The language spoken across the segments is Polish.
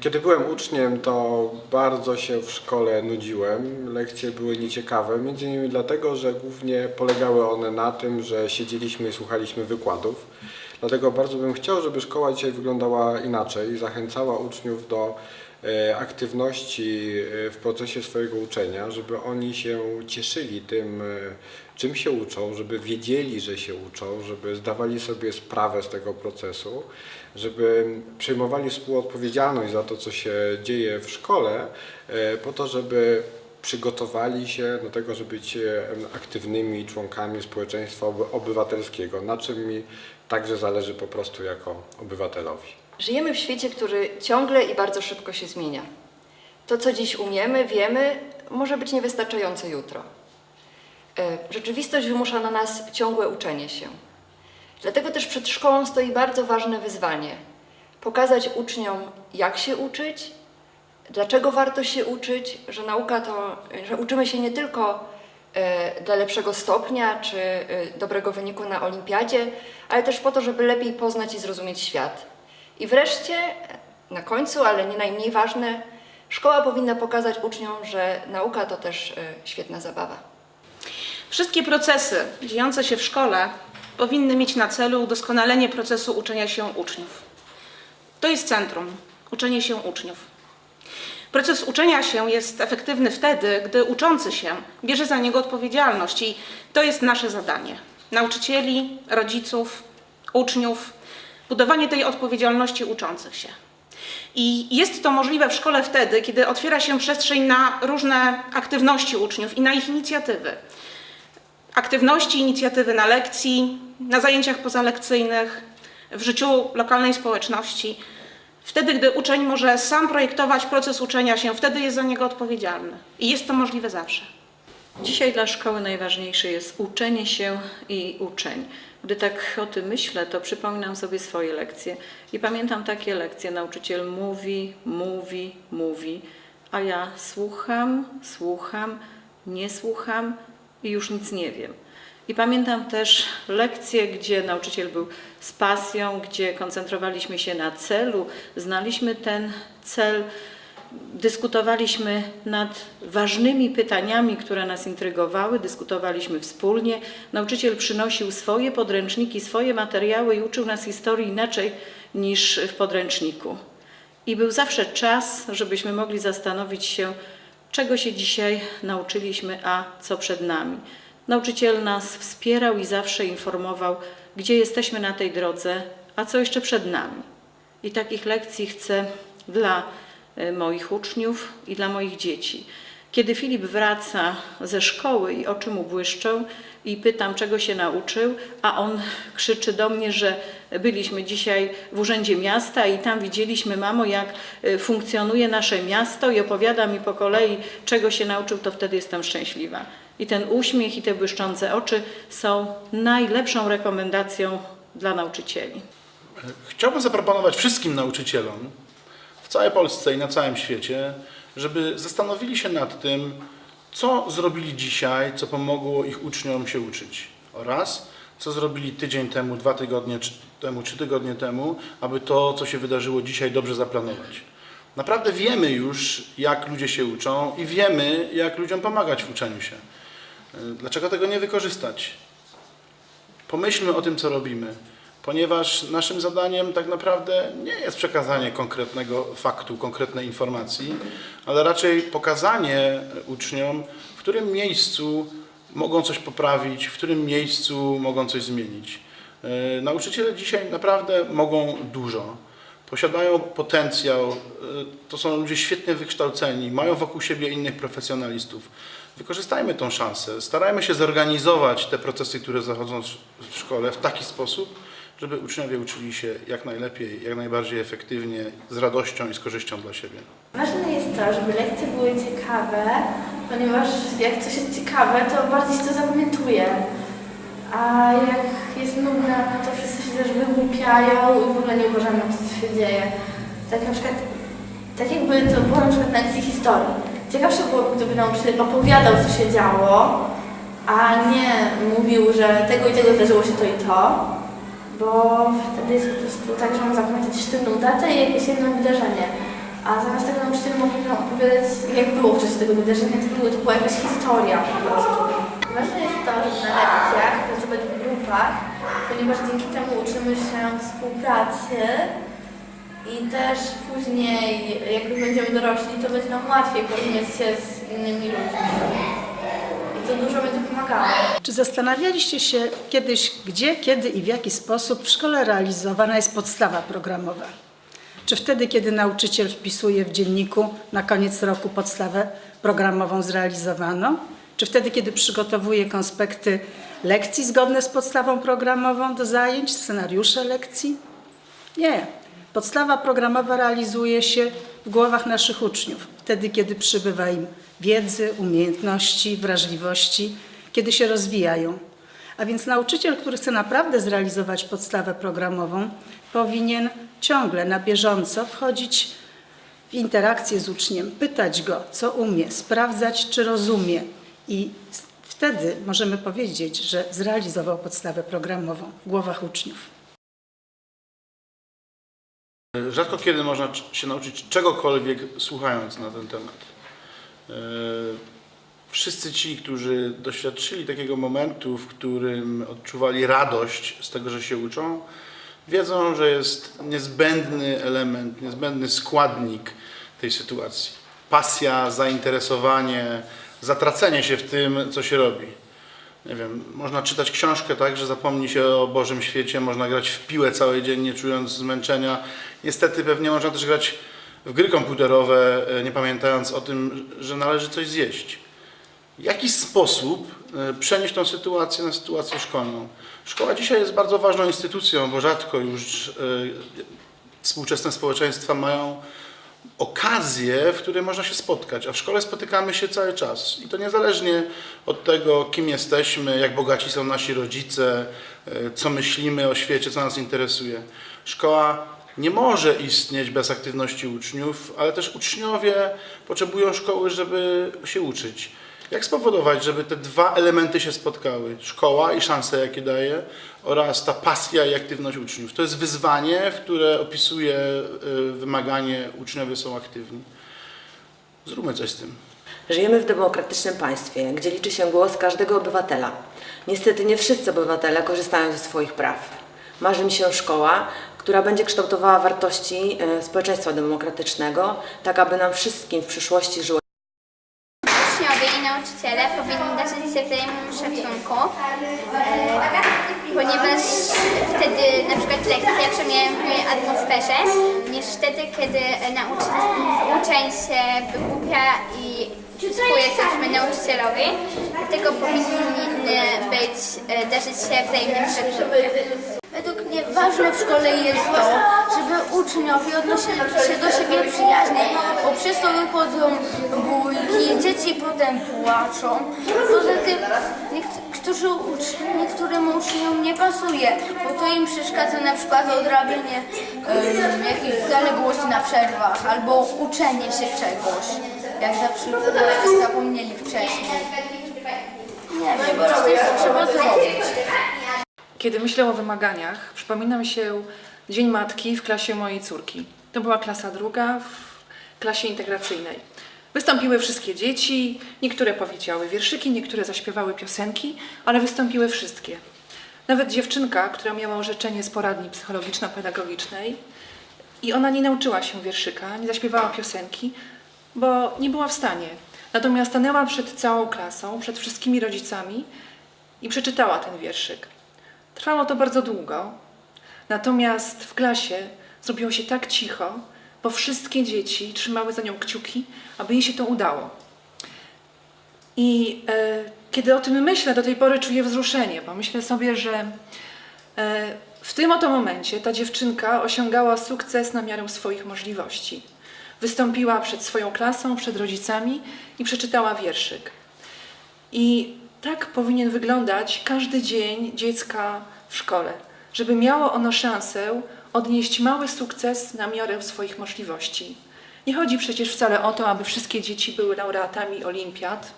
Kiedy byłem uczniem, to bardzo się w szkole nudziłem. Lekcje były nieciekawe, między innymi dlatego, że głównie polegały one na tym, że siedzieliśmy i słuchaliśmy wykładów. Dlatego bardzo bym chciał, żeby szkoła dzisiaj wyglądała inaczej, zachęcała uczniów do aktywności e, w procesie swojego uczenia, żeby oni się cieszyli tym, e, czym się uczą, żeby wiedzieli, że się uczą, żeby zdawali sobie sprawę z tego procesu, żeby przejmowali współodpowiedzialność za to, co się dzieje w szkole, e, po to, żeby przygotowali się do tego, żeby być e, aktywnymi członkami społeczeństwa oby- obywatelskiego, na czym mi także zależy po prostu jako obywatelowi. Żyjemy w świecie, który ciągle i bardzo szybko się zmienia. To, co dziś umiemy, wiemy, może być niewystarczające jutro. E, Rzeczywistość wymusza na nas ciągłe uczenie się. Dlatego też przed szkołą stoi bardzo ważne wyzwanie: pokazać uczniom, jak się uczyć, dlaczego warto się uczyć, że nauka to, że uczymy się nie tylko e, dla lepszego stopnia czy e, dobrego wyniku na olimpiadzie, ale też po to, żeby lepiej poznać i zrozumieć świat. I wreszcie, na końcu, ale nie najmniej ważne, szkoła powinna pokazać uczniom, że nauka to też e, świetna zabawa. Wszystkie procesy dziejące się w szkole powinny mieć na celu udoskonalenie procesu uczenia się uczniów. To jest centrum uczenie się uczniów. Proces uczenia się jest efektywny wtedy, gdy uczący się bierze za niego odpowiedzialność i to jest nasze zadanie nauczycieli, rodziców, uczniów budowanie tej odpowiedzialności uczących się. I jest to możliwe w szkole wtedy, kiedy otwiera się przestrzeń na różne aktywności uczniów i na ich inicjatywy aktywności, inicjatywy na lekcji, na zajęciach pozalekcyjnych, w życiu lokalnej społeczności. Wtedy, gdy uczeń może sam projektować proces uczenia się, wtedy jest za niego odpowiedzialny. I jest to możliwe zawsze. Dzisiaj dla szkoły najważniejsze jest uczenie się i uczeń. Gdy tak o tym myślę, to przypominam sobie swoje lekcje i pamiętam takie lekcje. Nauczyciel mówi, mówi, mówi, a ja słucham, słucham, nie słucham i już nic nie wiem. I pamiętam też lekcje, gdzie nauczyciel był z pasją, gdzie koncentrowaliśmy się na celu, znaliśmy ten cel, dyskutowaliśmy nad ważnymi pytaniami, które nas intrygowały, dyskutowaliśmy wspólnie. Nauczyciel przynosił swoje podręczniki, swoje materiały i uczył nas historii inaczej niż w podręczniku. I był zawsze czas, żebyśmy mogli zastanowić się, czego się dzisiaj nauczyliśmy, a co przed nami. Nauczyciel nas wspierał i zawsze informował, gdzie jesteśmy na tej drodze, a co jeszcze przed nami. I takich lekcji chcę dla moich uczniów i dla moich dzieci. Kiedy Filip wraca ze szkoły i oczy mu błyszczą i pytam, czego się nauczył, a on krzyczy do mnie, że byliśmy dzisiaj w Urzędzie Miasta i tam widzieliśmy, mamo, jak e, funkcjonuje nasze miasto i opowiada mi po kolei, czego się nauczył, to wtedy jestem szczęśliwa. I ten uśmiech i te błyszczące oczy są najlepszą rekomendacją dla nauczycieli. Chciałbym zaproponować wszystkim nauczycielom w całej Polsce i na całym świecie, żeby zastanowili się nad tym, co zrobili dzisiaj, co pomogło ich uczniom się uczyć oraz co zrobili tydzień temu, dwa tygodnie temu, trzy tygodnie temu, aby to, co się wydarzyło dzisiaj, dobrze zaplanować. Naprawdę wiemy już, jak ludzie się uczą i wiemy, jak ludziom pomagać w uczeniu się. Dlaczego tego nie wykorzystać? Pomyślmy o tym, co robimy, ponieważ naszym zadaniem tak naprawdę nie jest przekazanie konkretnego faktu, konkretnej informacji, ale raczej pokazanie uczniom, w którym miejscu mogą coś poprawić, w którym miejscu mogą coś zmienić. Yy, Nauczyciele dzisiaj naprawdę mogą dużo. Posiadają potencjał, yy, to są ludzie świetnie wykształceni, mają wokół siebie innych profesjonalistów. Wykorzystajmy tą szansę, starajmy się zorganizować te procesy, które zachodzą w szkole w taki sposób, żeby uczniowie uczyli się jak najlepiej, jak najbardziej efektywnie, z radością i z korzyścią dla siebie. Ważne jest to, żeby lekcje były ciekawe, ponieważ jak coś jest ciekawe, to bardziej się to zapamiętuje. A jak jest nudne, no to wszyscy się też wygłupiają i w ogóle nie uważają co się dzieje. Tak na przykład, tak jakby to było na przykład na lekcji historii. Ciekawsze byłoby, gdyby nauczyciel opowiadał, co się działo, a nie mówił, że tego i tego zdarzyło się to i to. Bo wtedy jest po prostu tak, że mam zapamiętać sztywną datę i jakieś jedno wydarzenie. A zamiast tego nauczyciel mógł nam opowiadać, jak było w czasie tego wydarzenia, to, było, to była jakaś historia po prostu. Ważne jest to, żeby na lekcjach pracować w grupach, ponieważ dzięki temu uczymy się współpracy i też później, jak już będziemy dorośli, to będzie nam łatwiej porozumieć się z innymi ludźmi. To dużo będzie pomagało. Czy zastanawialiście się kiedyś, gdzie, kiedy i w jaki sposób w szkole realizowana jest podstawa programowa? Czy wtedy, kiedy nauczyciel wpisuje w dzienniku na koniec roku podstawę programową zrealizowaną? Czy wtedy, kiedy przygotowuje konspekty lekcji zgodne z podstawą programową do zajęć, scenariusze lekcji? Nie. Podstawa programowa realizuje się w głowach naszych uczniów, wtedy, kiedy przybywa im wiedzy, umiejętności, wrażliwości, kiedy się rozwijają. A więc nauczyciel, który chce naprawdę zrealizować podstawę programową, powinien ciągle na bieżąco wchodzić w interakcję z uczniem, pytać go, co umie, sprawdzać, czy rozumie. I wtedy możemy powiedzieć, że zrealizował podstawę programową w głowach uczniów. Rzadko kiedy można się nauczyć czegokolwiek słuchając na ten temat. E, Wszyscy ci, którzy doświadczyli takiego momentu, w którym odczuwali radość z tego, że się uczą, wiedzą, że jest niezbędny element, niezbędny składnik tej sytuacji. Pasja, zainteresowanie, zatracenie się w tym, co się robi. Nie wiem, można czytać książkę tak, że zapomni się o Bożym świecie, można grać w piłę cały dzień, nie czując zmęczenia. Niestety pewnie można też grać w gry komputerowe, e, nie pamiętając o tym, że należy coś zjeść. Jaki sposób e, przenieść tą sytuację na sytuację szkolną? Szkoła dzisiaj jest bardzo ważną instytucją, bo rzadko już e, współczesne społeczeństwa mają okazję, w której można się spotkać, a w szkole spotykamy się cały czas. I to niezależnie od tego, kim jesteśmy, jak bogaci są nasi rodzice, e, co myślimy o świecie, co nas interesuje. Szkoła nie może istnieć bez aktywności uczniów, ale też uczniowie potrzebują szkoły, żeby się uczyć. Jak spowodować, żeby te dwa elementy się spotkały? Szkoła i szanse, jakie daje, oraz ta pasja i aktywność uczniów. To jest wyzwanie, w które opisuje y, wymaganie uczniowie są aktywni. Zróbmy coś z tym. Żyjemy w demokratycznym państwie, gdzie liczy się głos każdego obywatela. Niestety nie wszyscy obywatele korzystają ze swoich praw. Marzy mi się szkoła, która będzie kształtowała wartości e, społeczeństwa demokratycznego, tak aby nam wszystkim w przyszłości żyło nauczyciele powinni darzyć się wzajemnym szacunku, e, ponieważ wtedy na przykład lekcja przemija w atmosferze, niż wtedy, kiedy nauczyciel, uczeń się wygłupia i psuje coś nauczycielowi. Dlatego powinny być, e, darzyć się wzajemnym szacunkiem. Według mnie ważne w szkole jest to, żeby uczniowie odnosili się do siebie przyjaźnie, bo przez to wychodzą bójki, dzieci potem płaczą. Poza tym niektórzy ucz- niektórym uczniom nie pasuje, bo to im przeszkadza na przykład odrabianie em, jakichś zaległości na przerwach albo uczenie się czegoś, jak za przykład zapomnieli wcześniej. Nie wiem, prostu trzeba zrobić. Kiedy myślę o wymaganiach, przypomina mi się Dzień Matki w klasie mojej córki. To była klasa druga w klasie integracyjnej. Wystąpiły wszystkie dzieci, niektóre powiedziały wierszyki, niektóre zaśpiewały piosenki, ale wystąpiły wszystkie. Nawet dziewczynka, która miała orzeczenie z poradni psychologiczno-pedagogicznej i ona nie nauczyła się wierszyka, nie zaśpiewała piosenki, bo nie była w stanie. Natomiast stanęła przed całą klasą, przed wszystkimi rodzicami i przeczytała ten wierszyk. Trwało to bardzo długo, natomiast w klasie zrobiło się tak cicho, bo wszystkie dzieci trzymały za nią kciuki, aby jej się to udało. I e, kiedy o tym myślę, do tej pory czuję wzruszenie, bo myślę sobie, że e, w tym oto momencie ta dziewczynka osiągała sukces na miarę swoich możliwości. Wystąpiła przed swoją klasą, przed rodzicami i przeczytała wierszyk. I tak powinien wyglądać każdy dzień dziecka w szkole, żeby miało ono szansę odnieść mały sukces na miarę swoich możliwości. Nie chodzi przecież wcale o to, aby wszystkie dzieci były laureatami olimpiad,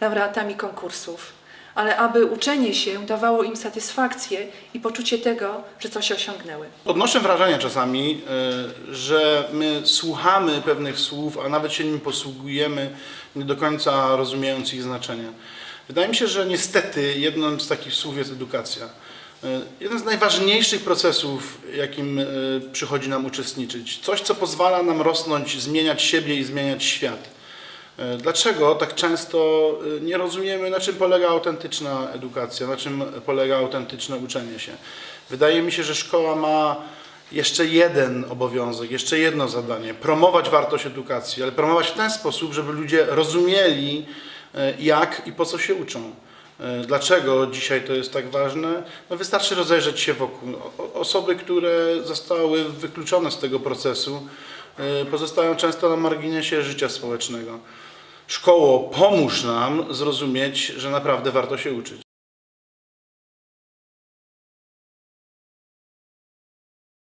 laureatami konkursów, ale aby uczenie się dawało im satysfakcję i poczucie tego, że coś osiągnęły. Odnoszę wrażenie czasami, y, że my słuchamy pewnych słów, a nawet się nim posługujemy, nie do końca rozumiejąc ich znaczenie. Wydaje mi się, że niestety jednym z takich słów jest edukacja. Y, Jeden z najważniejszych procesów, jakim y, przychodzi nam uczestniczyć. Coś, co pozwala nam rosnąć, zmieniać siebie i zmieniać świat. E, Dlaczego tak często e, nie rozumiemy, na czym polega autentyczna edukacja, na czym polega autentyczne uczenie się? Wydaje mi się, że szkoła ma jeszcze jeden obowiązek, jeszcze jedno zadanie promować wartość edukacji, ale promować w ten sposób, żeby ludzie rozumieli, e, jak i po co się uczą. E, Dlaczego dzisiaj to jest tak ważne? No wystarczy rozejrzeć się wokół. Osoby, które zostały wykluczone z tego procesu, e, pozostają często na marginesie życia społecznego. Szkoło, pomóż nam zrozumieć, że naprawdę warto się uczyć.